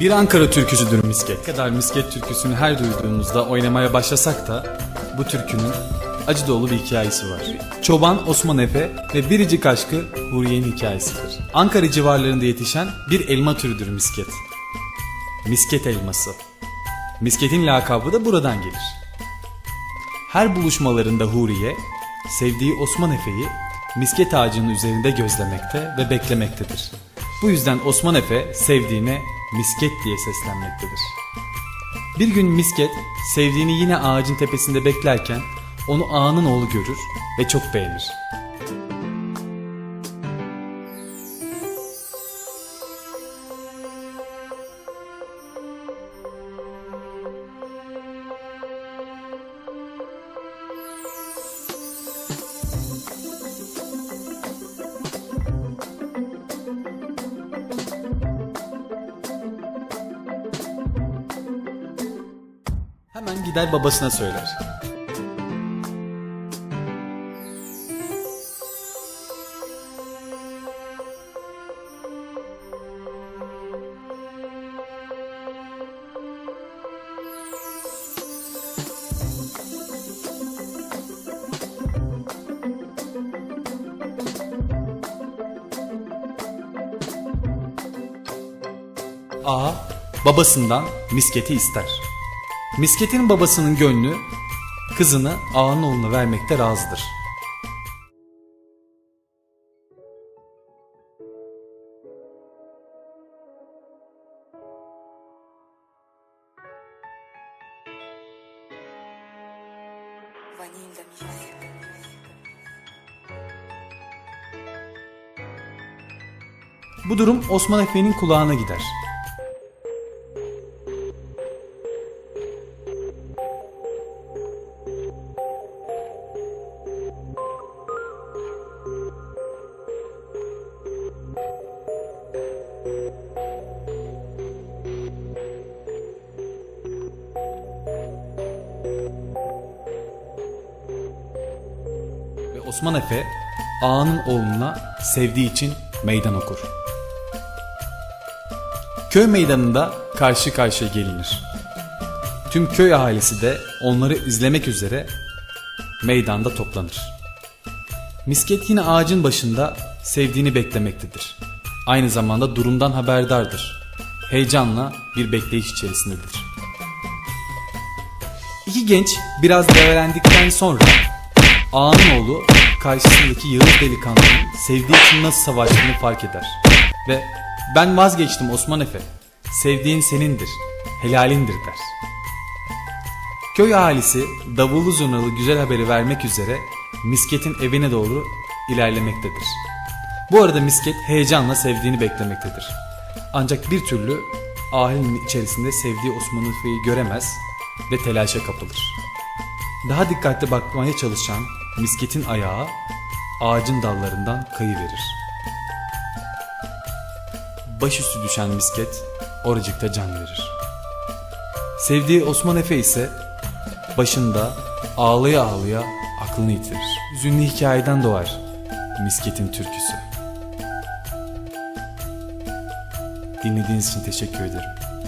Bir Ankara türküsüdür misket. Ne kadar misket türküsünü her duyduğumuzda oynamaya başlasak da bu türkünün acı dolu bir hikayesi var. Çoban Osman Efe ve biricik aşkı Huriye'nin hikayesidir. Ankara civarlarında yetişen bir elma türüdür misket. Misket elması. Misketin lakabı da buradan gelir. Her buluşmalarında Huriye, sevdiği Osman Efe'yi misket ağacının üzerinde gözlemekte ve beklemektedir. Bu yüzden Osman Efe sevdiğine misket diye seslenmektedir. Bir gün misket sevdiğini yine ağacın tepesinde beklerken onu ağanın oğlu görür ve çok beğenir. Hemen gider babasına söyler. Ağa babasından misketi ister. Misketin babasının gönlü kızını ağanın oğluna vermekte razıdır. Vanilla Music. Bu durum Osman Efe'nin kulağına gider. Osman Efe ağanın oğluna sevdiği için meydan okur. Köy meydanında karşı karşıya gelinir. Tüm köy ahalisi de onları izlemek üzere meydanda toplanır. Misket yine ağacın başında sevdiğini beklemektedir. Aynı zamanda durumdan haberdardır. Heyecanla bir bekleyiş içerisindedir. İki genç biraz devrendikten sonra ağanın oğlu karşısındaki Yağız delikanlının sevdiği için nasıl savaştığını fark eder. Ve ben vazgeçtim Osman Efe. Sevdiğin senindir, helalindir der. Köy ahalisi davullu zurnalı güzel haberi vermek üzere misketin evine doğru ilerlemektedir. Bu arada misket heyecanla sevdiğini beklemektedir. Ancak bir türlü ahilenin içerisinde sevdiği Osman Efe'yi göremez ve telaşa kapılır. Daha dikkatli bakmaya çalışan misketin ayağı ağacın dallarından kayıverir. Başüstü düşen misket oracıkta can verir. Sevdiği Osman Efe ise başında ağlaya ağlaya aklını yitirir. Hüzünlü hikayeden doğar misketin türküsü. Dinlediğiniz için teşekkür ederim.